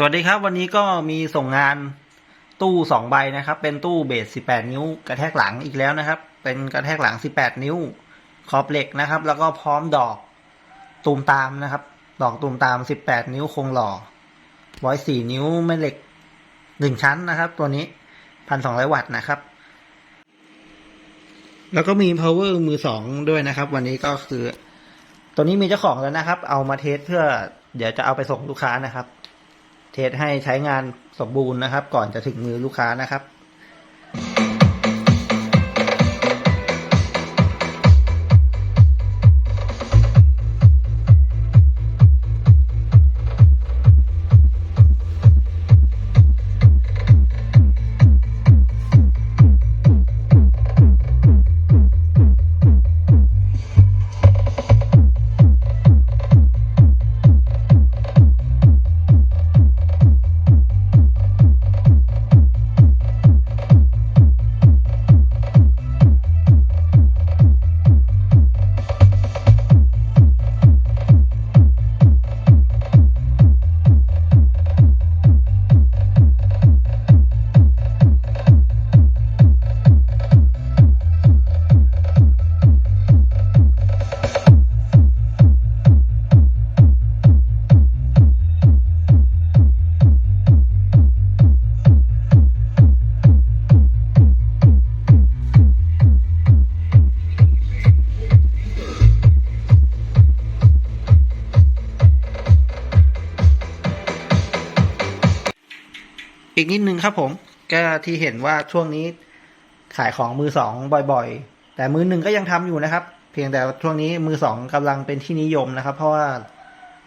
สวัสดีครับ วันนี้ก็มีส่งงานตู้สองใบนะครับ เป็นตู้เบส18นิ้ว กระแทกหลังอีกแล้วนะครับ เป็นกระแทกหลัง18นิ้ว ขอบเหล็กนะครับ แล้วก็พร้อมดอกตูมตามนะครับ ดอกตูมตาม18นิ้วคงหล่อไว้4นิ้วแม่เหล็กหนึ่งชั้นนะครับ ตัวนี้1,200วัตต์นะครับ แล้วก็มี power มือสองด้วยนะครับ วันนี้ก็คือ ตัวนี้มีเจ้าของแล้วนะครับ เอามาเทสเพื่อ เดี๋ยวจะเอาไปส่งลูกค้านะครับ เทสให้ใช้งานสมบูรณ์นะครับ ก่อนจะถึงมือลูกค้านะครับ อีกนิดนึงครับผมก็ที่เห็นว่าช่วงนี้ขายของมือสองบ่อยๆ แต่มือหนึ่งก็ยังทำอยู่นะครับ เพียงแต่ช่วงนี้มือสองกำลังเป็นที่นิยมนะครับ เพราะว่า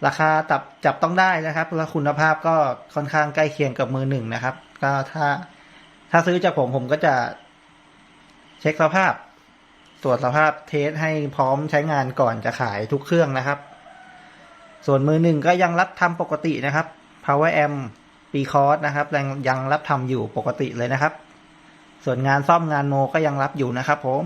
ราคาจับจับต้องได้นะครับและคุณภาพก็ค่อนข้างใกล้เคียงกับมือหนึ่งนะครับ ก็ถ้าถ้าซื้อจากผมผมก็จะเช็คสภาพ ตรวจสภาพเทสให้พร้อมใช้งานก่อนจะขายทุกเครื่องนะครับ ส่วนมือหนึ่งก็ยังรับทำปกตินะครับ power amp ปีคอร์สนะครับยังยังรับทำอยู่ปกติเลยนะครับ ส่วนงานซ่อมงานโมก็ยังรับอยู่นะครับผม